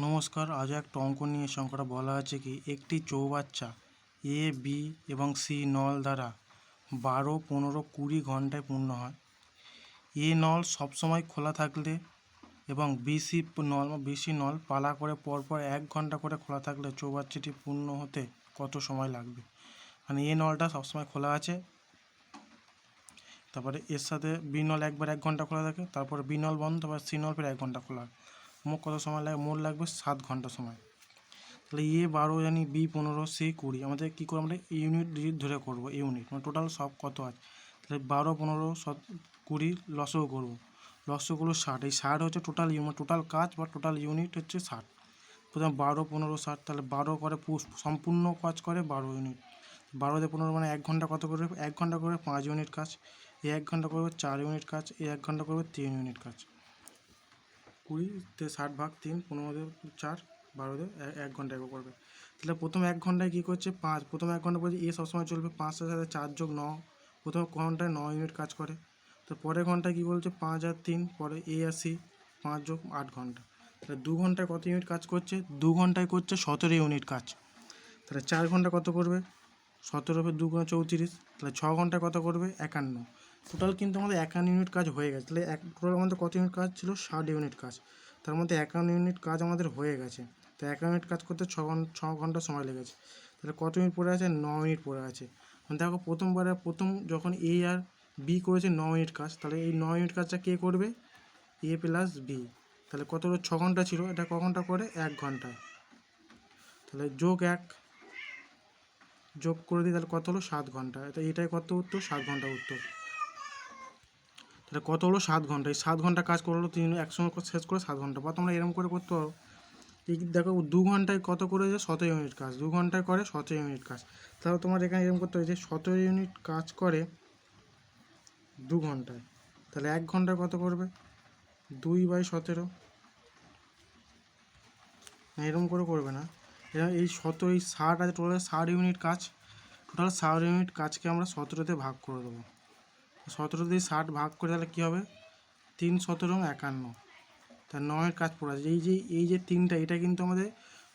নমস্কার, আজ একটা অঙ্ক নিয়ে সংখ্যাটা বলা আছে কি? একটি চৌবাচ্চা, এ, বি এবং সি নল দ্বারা বারো, পনেরো, কুড়ি ঘন্টায় পূর্ণ হয়। এ নল সবসময় খোলা থাকলে এবং বিসি নল বিসি নল পালা করে পরপর এক ঘণ্টা করে খোলা থাকলে চৌবাচ্চাটি পূর্ণ হতে কত সময় লাগবে? মানে এ নলটা সবসময় খোলা আছে। তারপরে এর সাথে বি নল একবার এক ঘণ্টা খোলা থাকে, তারপরে বি নল বন্ধ, তারপর সি নল ফের এক ঘণ্টা খোলা মোট কত সময় লাগে? মোট লাগবে সাত ঘণ্টা সময়। তাহলে এ বারো জানি বি পনেরো, সি কুড়ি। আমাদের কী করে আমরা? ইউনিট ধরে করব, ইউনিট। মানে টোটাল সব কত আছে? তাহলে বারো, পনেরো, সত, কুড়ি, লসও করব। লসগুলো ষাট। এই ষাট হচ্ছে টোটাল ইউ টোটাল কাজ বা টোটাল ইউনিট হচ্ছে ষাট। প্রথমে বারো, পনেরো, ষাট। তাহলে বারো করে সম্পূর্ণ কাজ করে বারো ইউনিট। বারোতে পনেরো মানে এক ঘণ্টা কত করবে? এক ঘণ্টা করবে পাঁচ ইউনিট কাজ। এ এক ঘণ্টা করবে চার ইউনিট কাজ। এ এক ঘণ্টা করবে তিন ইউনিট কাজ। কুড়িতে ষাট ভাগ তিন পনেরোতে চার বারোতে এক ঘণ্টা এগো করবে। তাহলে প্রথম এক ঘন্টায় কী করছে? পাঁচ। প্রথম এক ঘণ্টা বলছে এ সবসময় চলবে পাঁচটার সাথে চার যোগ ন। প্রথম ঘন্টায় ন ইউনিট কাজ করে। তো পরের ঘন্টায় কী বলছে? পাঁচ আর তিন, পরে এ আর সি, পাঁচ যোগ আট ঘণ্টা। তাহলে দু ঘন্টায় কত ইউনিট কাজ করছে? দু ঘন্টায় করছে সতেরো ইউনিট কাজ। তাহলে চার ঘণ্টা কত করবে? সতেরো দু গুণ চৌত্রিশ। তাহলে ছ ঘন্টায় কত করবে? একান্ন। টোটাল কিন্তু আমাদের একান্ন ইউনিট কাজ হয়ে গেছে। তাহলে এক টোটাল আমাদের কত ইউনিট কাজ ছিল? ষাট ইউনিট কাজ। তার মধ্যে একান্ন ইউনিট কাজ আমাদের হয়ে গেছে। তো একান্ন ইউনিট কাজ করতে ছ ঘণ্টা ছ ঘণ্টা সময় লেগেছে। তাহলে কত মিনিট পড়ে আছে? ন মিনিট পড়ে আছে। দেখো প্রথমবারে প্রথম যখন এ আর বি করেছে ন মিনিট কাজ, তাহলে এই ন মিনিট কাজটা কে করবে? এ প্লাস বি তাহলে কত ছ ঘণ্টা ছিল। এটা ক ঘণ্টা করে? এক ঘন্টায় তাহলে যোগ এক। যোগ করে দিই, তাহলে কত হলো? সাত ঘণ্টা। এটা এটাই কত উত্তর? সাত ঘণ্টা উত্তর। তাহলে কত হলো? সাত ঘণ্টা। এই সাত ঘণ্টা কাজ করল, তিন একসঙ্গে শেষ করে সাত ঘণ্টা। বা তোমরা এরকম করে করতে পারো। দেখো দু ঘন্টায় কত করে যে সতেরো ইউনিট কাজ। দু ঘন্টায় করে সতেরো ইউনিট কাজ। তাহলে তোমার এখানে এরকম করতে হবে যে সতেরো ইউনিট কাজ করে দু ঘন্টায়। তাহলে এক ঘন্টায় কত করবে? দুই বাই সতেরো। না এরকম করে করবে না। এরা এই সতেরো এই ষাট আছে টোটাল ষাট ইউনিট কাজ। টোটাল ষাট ইউনিট কাজকে আমরা সতেরোতে ভাগ করে দেবো। সতেরো দিয়ে ষাট ভাগ করে তাহলে কী হবে? তিন সতেরো একান্ন। তার নয়ের কাজ পড়ে আছে। এই যে এই যে তিনটা, এটা কিন্তু আমাদের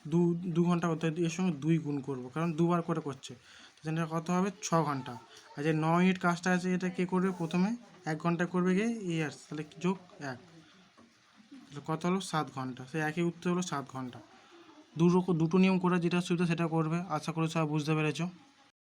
দু দু ঘণ্টা করতে হয় এর সঙ্গে দুই গুণ করব, কারণ দুবার করে করছে। এটা কত হবে? ছ ঘণ্টা। আর যে ন মিনিট কাজটা আছে, এটা কে করবে? প্রথমে এক ঘণ্টা করবে গিয়ে ইয়ার্স, তাহলে যোগ এক। তাহলে কত হলো? সাত ঘণ্টা। সেই একই উত্তর হলো সাত ঘণ্টা। দু রকম দুটো নিয়ম করে যেটা সুবিধা সেটা করবে। আশা করি সবাই বুঝতে পেরেছ।